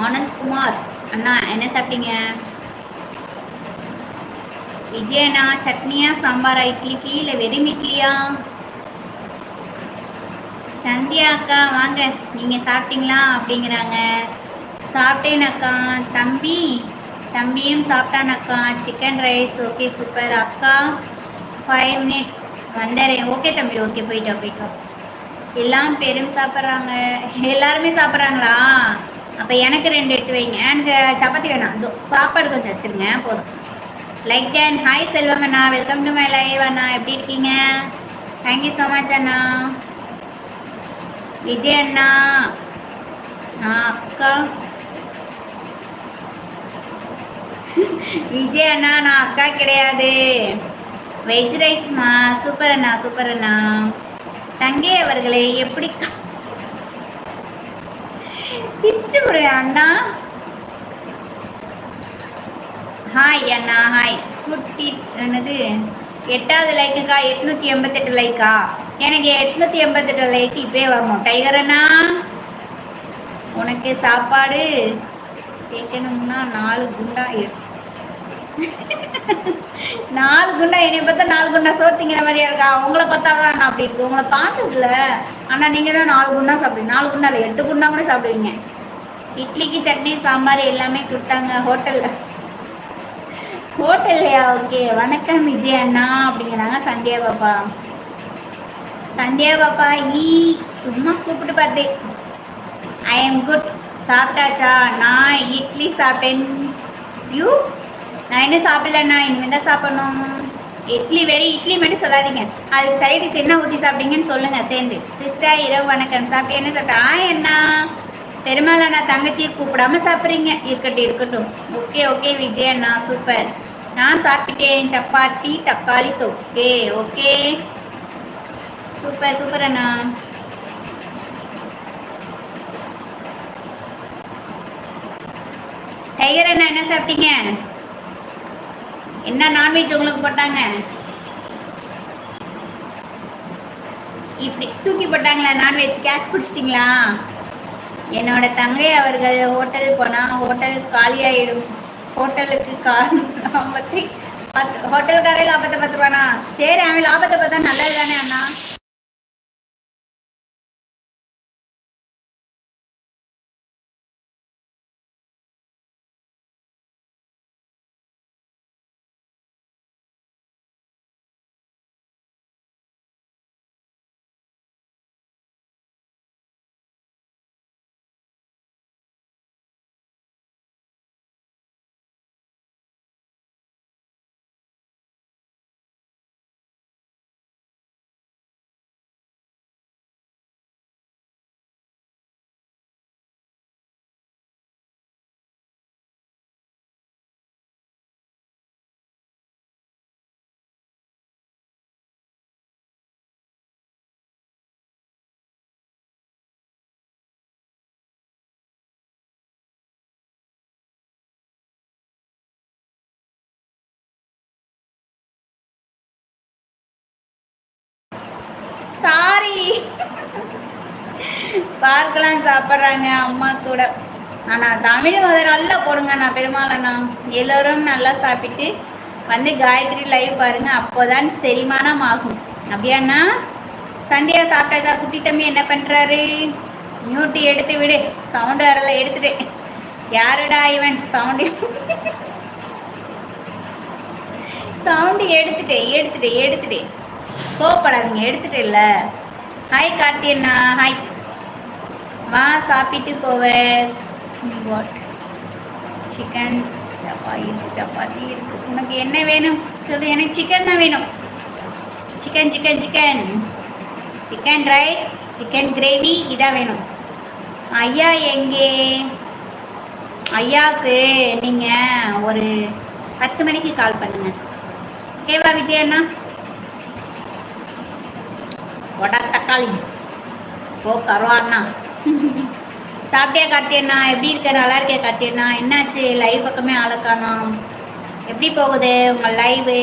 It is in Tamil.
ஆனந்த்குமார். அண்ணா என்ன சாப்பிட்டீங்க? விஜயண்ணா சட்னியா சாம்பாரா இட்லிக்கு இல்லை வெறும் இட்லியா? சந்தியா அக்கா வாங்க. நீங்கள் சாப்பிட்டீங்களா? அப்படிங்கிறாங்க. சாப்பிட்டேன் அக்கா. தம்பி தம்பியும் சாப்பிட்டான் அக்கா. Chicken rice okay super. அக்கா ஃபைவ் மினிட்ஸ் வந்துடுறேன் ஓகே தம்பி ஓகே போயிட்டோம் போயிட்டோம். எல்லாம் பெரும் சாப்பிட்றாங்க. எல்லாருமே சாப்பிட்றாங்களா? அப்போ எனக்கு ரெண்டு எடுத்து வைங்க. எனக்கு சப்பாத்தி வேணாம். இதோ சாப்பாடு கொஞ்சம் வச்சுருங்க. போதும். லைக் அண்ட் ஹாய் செல்வம் அண்ணா வெல்கம் டு மை லைவ் அண்ணா. எப்படி இருக்கீங்க? தேங்க்யூ ஸோ மச் அண்ணா. விஜய் அண்ணா. நான் அக்கா. விஜய் அண்ணா நான் அக்கா கிடையாது. வெஜ் ரைஸ்மா சூப்பர் அண்ணா சூப்பர் அண்ணா. தங்கை அவர்களே எப்படி பிச்சு விடுவேன் அண்ணா ஹாய் அண்ணா ஹாய் குட்டி என்னது எட்டாவது லைக்குக்கா எட்நூற்றி எண்பத்தெட்டு லைக்கா எனக்கு எட்நூற்றி எண்பத்தெட்டு லைக் இப்பவே வரணும் டைகர் அண்ணா உனக்கு சாப்பாடு கேட்கணும்னா நாலு குண்டா நாலு குண்டா என்னை பார்த்தா நாலு குண்டா சோத்துங்கிற மாதிரியா இருக்கா உங்களை பார்த்தா தான் நான் அப்படி இருக்கு உங்களை பார்த்ததில்ல ஆனால் நீங்கள் தான் நாலு குண்டா சாப்பிடுவீங்க நாலு குண்டா இல்லை எட்டு குண்டா கூட சாப்பிடுவீங்க இட்லிக்கு சட்னி சாம்பார் எல்லாமே கொடுத்தாங்க ஹோட்டலில். ஹோட்டல்லையா? ஓகே. வணக்கம் விஜய் அண்ணா. அப்படிங்கிறாங்க சந்தியா பாப்பா. சந்தியா பாப்பா ஈ சும்மா கூப்பிட்டு பார்த்தேன் ஐ எம் குட் சாப்பிட்டாச்சா? நான் இட்லி சாப்பிட்டேன். யூ நான் என்ன சாப்பிடலண்ணா இனிமேல் தான் சாப்பிடணும். இட்லி வெறும் இட்லி மட்டும் சொல்லாதீங்க. அதுக்கு சைடிஸ் என்ன ஊற்றி சாப்பிட்டீங்கன்னு சொல்லுங்கள் சேர்ந்து. சிஸ்டர் இரவு வணக்கம். சாப்பிட்டு என்ன சாப்பிட்டா? ஆ என்ன பெருமாள் அண்ணா தங்கச்சியை கூப்பிடாம சாப்பிட்றீங்க. இருக்கட்டும் இருக்கட்டும். ஓகே ஓகே விஜய் அண்ணா சூப்பர். நான் சாப்பிட்டேன். சப்பாத்தி தக்காளி தொக்கே. ஓகே. சூப்பர் சூப்பர் அண்ணா. டைகர் அண்ணா என்ன சாப்பிட்டீங்க? என்ன நான்வெஜ் உங்களுக்கு போட்டாங்க? இப்படி தூக்கி போட்டாங்களா? நான்வெஜ் கேஸ் பிடிச்சிட்டிங்களா என்னோட தங்கை அவர்கள் ஹோட்டல் போனால் ஹோட்டல் காலியாயிடும். ஹோட்டலுக்கு காரணத்தை ஹோட்டல் கடையில் லாபத்தை பத்து சரி அவன் லாபத்தை பார்த்தா நல்லது தானே அண்ணா சாரி பார்க்கலாம் சாப்பிட்றாங்க அம்மா கூட. ஆனால் தமிழ் முதல் நல்லா போடுங்க நான் பெருமாளண்ணா எல்லோரும் நல்லா சாப்பிட்டு வந்து காயத்ரி லைவ் பாருங்க அப்போதான் செரிமானம் ஆகும். அப்படியாண்ணா சண்டியா சாப்பிட்டாச்சா? குட்டி தம்பி என்ன பண்ணுறாரு மியூட்டி எடுத்து விடு. சவுண்டு வரல எடுத்துட்டு யாருடா இவன்? சவுண்டு சவுண்டு எடுத்துட்டேன் எடுத்துட்டேன் எடுத்துட்டேன் கோப்படாதீங்க எடுத்துட்டு இல்லை. ஹாய் கார்த்தியண்ணா ஹாய் வா சாப்பிட்டு போவ. வாட் சிக்கன் சப்பாத்தி சப்பாத்தி இருக்கு. உனக்கு என்ன வேணும்? சொல்லு. எனக்கு சிக்கன் தான் வேணும். Chicken chicken chicken chicken rice chicken gravy இதான் வேணும். ஐயா எங்கே? ஐயாவுக்கு நீங்கள் ஒரு பத்து மணிக்கு கால் பண்ணுங்கள் ஓகேவா விஜய் அண்ணா? வடை தக்காளி. ஓ கருவாண்ணா சாப்பிட்டியா கார்த்தியண்ணா எப்படி இருக்க? நல்லா இருக்கே கார்த்தியண்ணா என்னாச்சு? லைவ் பக்கமே ஆளக்கானோம் எப்படி போகுது உங்கள் லைவு